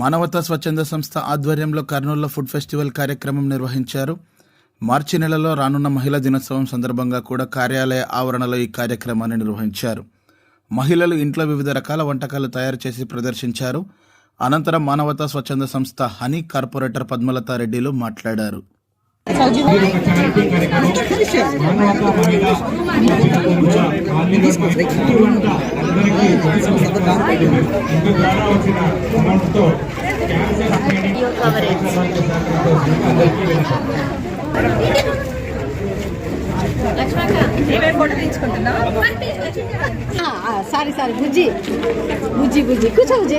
మానవతా స్వచ్ఛంద సంస్థ ఆధ్వర్యంలో కర్నూలులో ఫుడ్ ఫెస్టివల్ కార్యక్రమం నిర్వహించారు. మార్చి నెలలో రానున్న మహిళా దినోత్సవం సందర్భంగా కూడా కార్యాలయ ఆవరణలో ఈ కార్యక్రమాన్ని నిర్వహించారు. మహిళలు ఇంట్లో వివిధ రకాల వంటకాలు తయారు చేసి ప్రదర్శించారు. అనంతరం మానవతా స్వచ్ఛంద సంస్థ హనీ కార్పొరేటర్ పద్మలతారెడ్డిలు మాట్లాడారు. సారీ సారీ బుజ్జి. బుజ్జి బుజ్జి. కూర్చో బుజ్జి.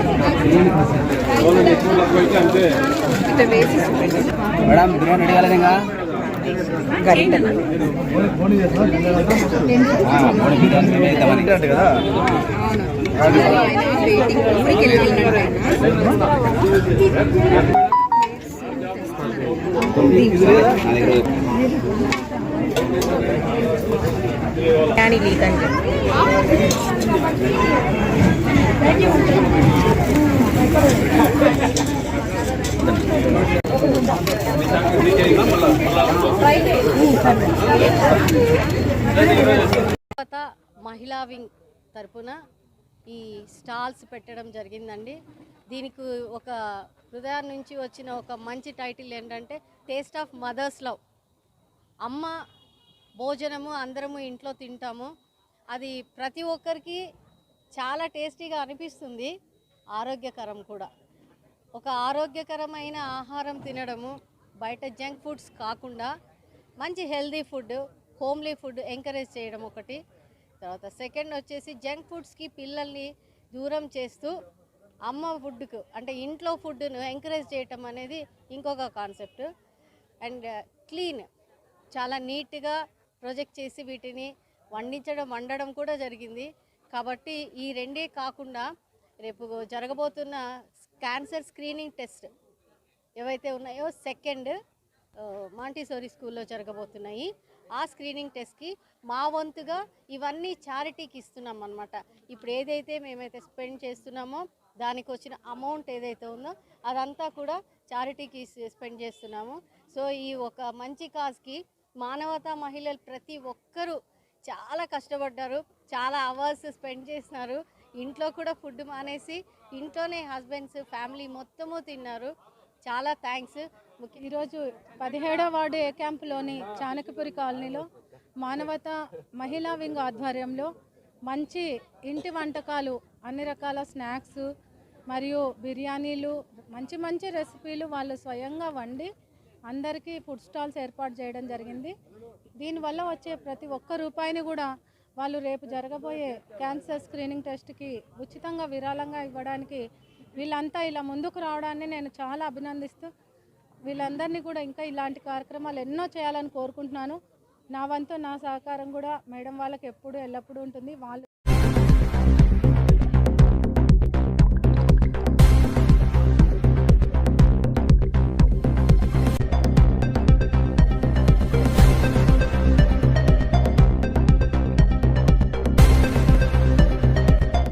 మేడం బిర్యానీ రెడీ కాలేదు ఇంకా? బిర్యానీ కదా బిర్యానీ లీక్ అని చెప్పి మహిళా వింగ్ తరపున ఈ స్టాల్స్ పెట్టడం జరిగిందండి. దీనికి ఒక హృదయం నుంచి వచ్చిన ఒక మంచి టైటిల్ ఏంటంటే టేస్ట్ ఆఫ్ మదర్స్ లవ్. అమ్మ భోజనము అందరము ఇంట్లో తింటాము. అది ప్రతి ఒక్కరికి చాలా టేస్టీగా అనిపిస్తుంది. ఆరోగ్యకరం కూడా. ఒక ఆరోగ్యకరమైన ఆహారం తినడము బయట జంక్ ఫుడ్స్ కాకుండా మంచి healthy food homely food encourage చేయడం ఒకటి. తర్వాత సెకండ్ వచ్చేసి జంక్ ఫుడ్స్కి పిల్లల్ని దూరం చేస్తూ అమ్మ ఫుడ్కు అంటే ఇంట్లో ఫుడ్ను ఎంకరేజ్ చేయటం అనేది ఇంకొక కాన్సెప్ట్. అండ్ క్లీన్ చాలా నీట్గా ప్రొజెక్ట్ చేసి వీటిని వండించడం వండడం కూడా జరిగింది. కాబట్టి ఈ రెండే కాకుండా రేపు జరగబోతున్న క్యాన్సర్ స్క్రీనింగ్ టెస్ట్ ఏవైతే ఉన్నాయో సెకండ్ మాంటిసోరీ స్కూల్లో జరగబోతున్నాయి. ఆ స్క్రీనింగ్ టెస్ట్కి మా వంతుగా ఇవన్నీ చారిటీకి ఇస్తున్నాం అనమాట ఇప్పుడు ఏదైతే మేమైతే స్పెండ్ చేస్తున్నామో దానికి వచ్చిన అమౌంట్ ఏదైతే ఉందో అదంతా కూడా చారిటీకి స్పెండ్ చేస్తున్నాము. సో ఈ ఒక మంచి కాజ్కి మానవతా మహిళలు ప్రతి ఒక్కరూ చాలా కష్టపడ్డారు. చాలా అవర్స్ స్పెండ్ చేసినారు. ఇంట్లో కూడా ఫుడ్ మానేసి ఇంట్లోనే హస్బెండ్స్ ఫ్యామిలీ మొత్తము తిన్నారు. చాలా థ్యాంక్స్. ఈరోజు పదిహేడో వార్డు ఏ క్యాంపులోని చానకపురి కాలనీలో మానవత మహిళా వింగ్ ఆధ్వర్యంలో మంచి ఇంటి వంటకాలు అన్ని రకాల స్నాక్స్ మరియు బిర్యానీలు మంచి మంచి రెసిపీలు వాళ్ళు స్వయంగా వండి అందరికీ ఫుడ్ స్టాల్స్ ఏర్పాటు చేయడం జరిగింది. దీనివల్ల వచ్చే ప్రతి ఒక్క రూపాయిని కూడా వాళ్ళు రేపు జరగబోయే క్యాన్సర్ స్క్రీనింగ్ టెస్ట్కి ఉచితంగా విరాళంగా ఇవ్వడానికి వీళ్ళంతా ఇలా ముందుకు రావడాన్ని నేను చాలా అభినందిస్తూ వీళ్ళందరినీ కూడా ఇంకా ఇలాంటి కార్యక్రమాలు ఎన్నో చేయాలని కోరుకుంటున్నాను. నా వంతు నా సహకారం కూడా మేడం వాళ్ళకి ఎప్పుడు ఎల్లప్పుడూ ఉంటుంది. వాళ్ళు